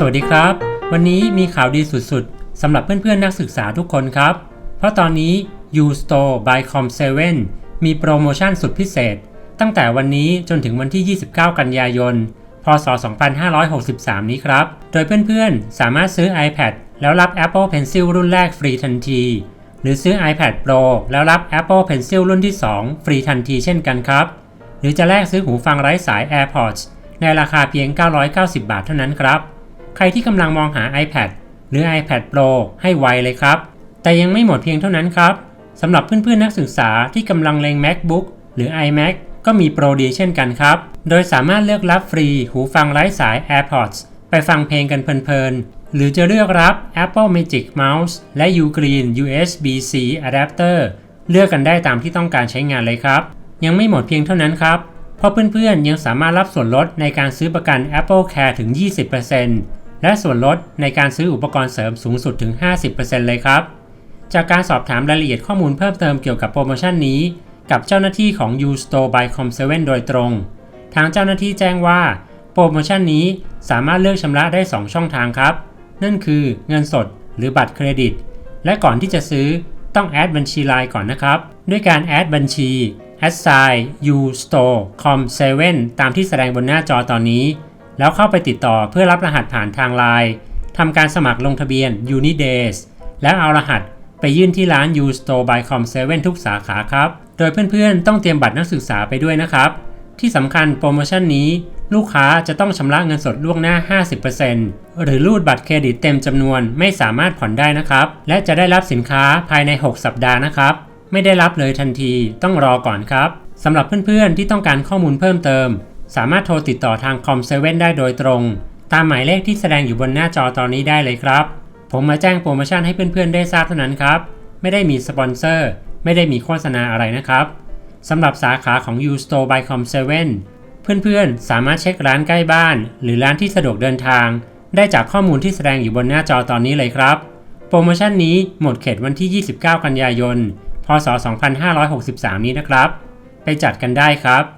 สวัสดีครับ วันนี้มีข่าวดีสุดๆสำหรับเพื่อนๆนักศึกษาทุกคนครับ เพราะตอนนี้ U-Store by Com7 มีโปรโมชั่นสุดพิเศษ ตั้งแต่วันนี้จนถึงวันที่ 29 กันยายน พศ 2563 นี้ครับ โดยเพื่อนๆ สามารถซื้อ iPad แล้วรับ Apple Pencil รุ่นแรกฟรีทันที หรือซื้อ iPad Pro แล้วรับ Apple Pencil รุ่นที่ 2 ฟรีทันทีเช่นกันครับ หรือจะแลกซื้อหูฟังไร้สาย AirPods ในราคาเพียง 990 บาทเท่านั้นครับ ใครที่กำลังมองหา iPad หรือ iPad Pro ให้ไวเลยครับ แต่ยังไม่หมดเพียงเท่านั้นครับสำหรับเพื่อนๆนักศึกษาที่กำลังเล็ง MacBook หรือ iMac ก็มีโปรดีเช่นกันครับ โดยสามารถเลือกรับฟรีหูฟังไร้สาย AirPods ไปฟังเพลงกันเพลินๆ หรือจะเลือกรับ Apple Magic Mouse และ Ugreen USB-C Adapter เลือกกันได้ตามที่ต้องการใช้งานเลยครับ ยังไม่หมดเพียงเท่านั้นครับ เพราะเพื่อนๆยังสามารถรับส่วนลดในการซื้อประกัน Apple Care ถึง 20% และส่วนลดในการซื้ออุปกรณ์เสริมสูงสุดถึง 50%เลยครับ จากการสอบถามรายละเอียดข้อมูลเพิ่มเติมเกี่ยวกับโปรโมชั่นนี้ กับเจ้าหน้าที่ของ U-Store by Com7 โดยตรง ทางเจ้าหน้าที่แจ้งว่า โปรโมชั่นนี้สามารถเลือกชำระได้ 2 ช่องทางครับ นั่นคือเงินสดหรือบัตรเครดิต และก่อนที่จะซื้อต้องแอดบัญชีไลน์ก่อนนะครับ ด้วยการแอดบัญชี a s s i g n u store com 7ตามที่แสดงบนหน้าจอตอนนี้ แล้วเข้าไปติดต่อเพื่อรับรหัสผ่านทางไลน์ทำการสมัครลงทะเบียน Unidays แล้วเอารหัสไปยื่นที่ร้าน U Store by Com7 ทุกสาขาครับ โดยเพื่อนๆ ต้องเตรียมบัตรนักศึกษาไปด้วยนะครับ ที่สำคัญโปรโมชั่นนี้ ลูกค้าจะต้องชำระเงินสดล่วงหน้า 50%หรือรูดบัตรเครดิตเต็มจำนวนไม่สามารถผ่อนได้นะครับ และจะได้รับสินค้าภายใน 6 สัปดาห์นะครับ ไม่ได้รับเลยทันทีต้องรอก่อนครับสำหรับเพื่อนๆ ที่ต้องการข้อมูลเพิ่มเติม สามารถโทรติดต่อทาง Com7 ได้โดยตรง ตามหมายเลขที่แสดงอยู่บนหน้าจอตอนนี้ได้เลยครับ ผมมาแจ้งโปรโมชั่นให้เพื่อนๆได้ทราบเท่านั้นครับ ไม่ได้มีสปอนเซอร์ ไม่ได้มีโฆษณาอะไรนะครับสำหรับสาขาของ U Store by Com7 เพื่อนๆ สามารถเช็คร้านใกล้บ้าน หรือร้านที่สะดวกเดินทาง ได้จากข้อมูลที่แสดงอยู่บนหน้าจอตอนนี้เลยครับ โปรโมชั่นนี้หมดเขตวันที่ 29 กันยายน พศ 2563 นี้นะครับ ไปจัดกันได้ครับ